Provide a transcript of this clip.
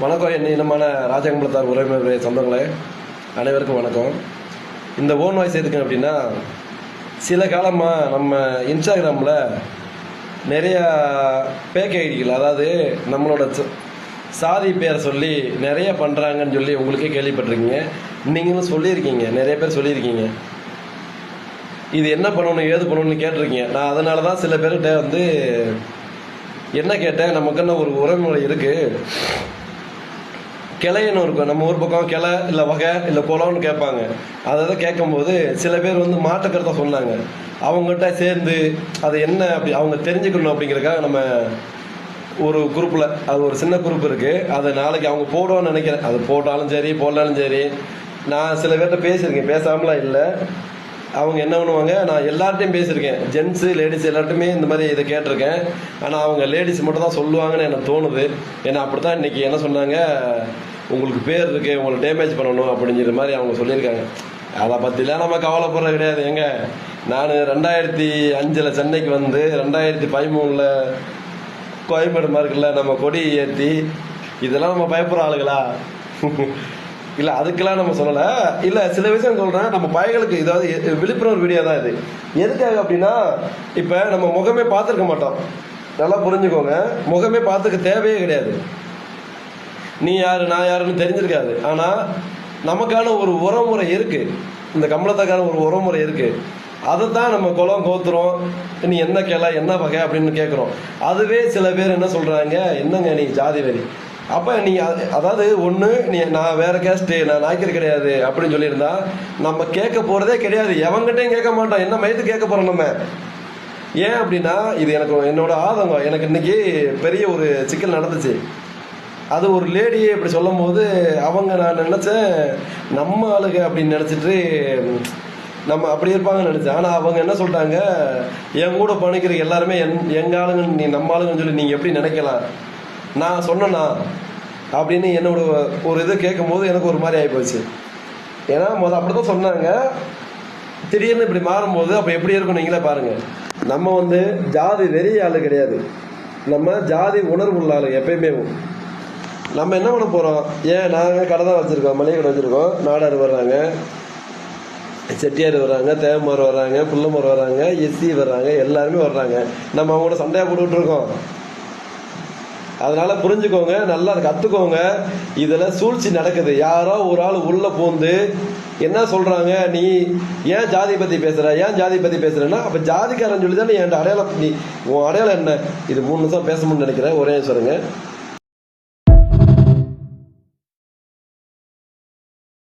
வணக்கம் என் இனமான ராஜகம்பலத்தார் உறவினருடைய சொந்தங்களே. அனைவருக்கும் வணக்கம். இந்த ஓன் வாய்ஸ் எதுக்கு அப்படின்னா சில காலமாக நம்ம இன்ஸ்டாகிராமில் நிறையா பேக் ஐடிகள் அதாவது நம்மளோட ச- சாதி பேரை சொல்லி நிறைய பண்ணுறாங்கன்னு சொல்லி உங்களுக்கே கேள்விப்பட்டிருக்கீங்க. நீங்களும் சொல்லியிருக்கீங்க நிறைய பேர் சொல்லியிருக்கீங்க. இது என்ன பண்ணணும் ஏது பண்ணணும்னு கேட்டிருக்கீங்க. நான் அதனால தான் சில பேர்கிட்ட வந்து என்ன கேட்டேன் நமக்குன்னு ஒரு உறவுமுறை இருக்குது கிளைன்னு இருக்கும். நம்ம ஊர் பக்கம் கிளை இல்லை வகை இல்லை குளம்னு கேட்பாங்க. அதை தான் கேட்கும்போது சில பேர் வந்து மாட்டுக்கிறத சொன்னாங்க. அவங்ககிட்ட சேர்ந்து அது என்ன அப்படி அவங்க தெரிஞ்சுக்கணும் அப்படிங்கிறதுக்காக நம்ம ஒரு குரூப்பில் அது ஒரு சின்ன குரூப் இருக்குது அதை நாளைக்கு அவங்க போடுவோன்னு நினைக்கிறேன். அது போட்டாலும் சரி போடலாலும் சரி. நான் சில பேர்கிட்ட பேசியிருக்கேன். பேசாமலாம் இல்லை. அவங்க என்ன பண்ணுவாங்க? நான் எல்லார்ட்டையும் பேசியிருக்கேன். ஜென்ஸு லேடிஸ் எல்லார்ட்டுமே இந்த மாதிரி இதை கேட்டிருக்கேன். ஆனால் அவங்க லேடிஸ் மட்டும் தான் சொல்லுவாங்கன்னு எனக்கு தோணுது. ஏன்னா அப்படி தான் இன்றைக்கி என்ன சொன்னாங்க? உங்களுக்கு பேர் இருக்கு உங்களை டேமேஜ் பண்ணணும் அப்படிங்கிற மாதிரி அவங்க சொல்லியிருக்காங்க. அதை பற்றிலாம் நம்ம கவலைப்படுறது கிடையாது. எங்க நான் ரெண்டாயிரத்தி அஞ்சில் சென்னைக்கு வந்து ரெண்டாயிரத்தி பதிமூணில் கோயம்பேடு மார்க்கில் நம்ம கொடி ஏற்றி இதெல்லாம் நம்ம பயப்படுற ஆளுகளா? இல்லை அதுக்கெல்லாம் நம்ம சொல்லலை. இல்லை சில விஷயம் சொல்கிறேன் நம்ம பயங்களுக்கு இதாவது எ- விழிப்புணர்வு வீடியோ தான் இது. எதுக்காக அப்படின்னா இப்போ நம்ம முகமே பார்த்துருக்க மாட்டோம். நல்லா புரிஞ்சுக்கோங்க. முகமே பார்த்துக்க தேவையே கிடையாது. நீ யாரு நான் யாருன்னு தெரிஞ்சிருக்காது. ஆனால் நமக்கான ஒரு உறவுமுறை இருக்கு. இந்த கம்பளத்துக்கான ஒரு உறவுமுறை இருக்கு. அதை தான் நம்ம குளம் கோத்துறோம். நீ என்ன கேள என்ன வகை அப்படின்னு கேட்குறோம் அதுவே சில பேர் என்ன சொல்றாங்க என்னங்க நீ ஜாதி வரி? அப்போ நீ அதாவது ஒன்று நீ நான் வேற கேஸ்ட்டு நான் நாய்க்கர் கிடையாது அப்படின்னு சொல்லியிருந்தா நம்ம கேட்க போகிறதே கிடையாது. எவங்கிட்டையும் கேட்க மாட்டோம். என்ன மயத்து கேட்க போகிறோம் நம்ம? ஏன் அப்படின்னா இது எனக்கு என்னோட ஆதங்கம். எனக்கு இன்னைக்கு பெரிய ஒரு சிக்கல் நடந்துச்சு. அது ஒரு லேடியே இப்படி சொல்லும் போது அவங்க நான் நினச்சேன் நம்ம ஆளுங்க அப்படின்னு நினச்சிட்டு நம்ம அப்படி இருப்பாங்கன்னு நினச்சேன். ஆனால் அவங்க என்ன சொல்லிட்டாங்க என் கூட பணிக்கிற எல்லாருமே என் எங்க ஆளுங்க நீ நம்ம ஆளுங்கன்னு சொல்லி நீங்கள் எப்படி நினைக்கலாம்? நான் சொன்னேனா? அப்படின்னு என்னோட ஒரு இது கேட்கும் போது எனக்கு ஒரு மாதிரி ஆகிப்போச்சு ஏன்னா முத அப்படி தான் சொன்னாங்க. திடீர்னு இப்படி மாறும்போது அப்போ எப்படி இருக்கும் நீங்களே பாருங்க. நம்ம வந்து ஜாதி வெறிய ஆள் கிடையாது. நம்ம ஜாதி உணர்வு உள்ள ஆளு எப்பயுமே. நம்ம என்ன பண்ண போகிறோம் ஏன் நாங்கள் கடை தான் வச்சுருக்கோம் மளிகை கடை வச்சுருக்கோம். நாடார் வர்றாங்க. செட்டியார் வர்றாங்க தேவமார் வர்றாங்க புள்ளமார் வர்றாங்க எஸ்சி வர்றாங்க எல்லாருமே வர்றாங்க. நம்ம அவங்களோட சண்டையாக சண்டையா போட்டுக்கிட்டு இருக்கோம். அதனால புரிஞ்சுக்கோங்க நல்லா கத்துக்கோங்க. இதுல சூழ்ச்சி நடக்குது. யாரோ ஒரு ஆள் உள்ள பூந்து என்ன சொல்றாங்க நீ ஏன் ஜாதி பத்தி பேசுற? ஏன் ஜாதி பத்தி பேசுறன்னா அப்ப ஜாதிக்காரன் சொல்லி நீ என் அடையாளம் நீ உன் அடையாளம் என்ன? இது மூணு நிமிஷம் பேசணும்னு நினைக்கிறேன். ஒரே சொல்லுங்க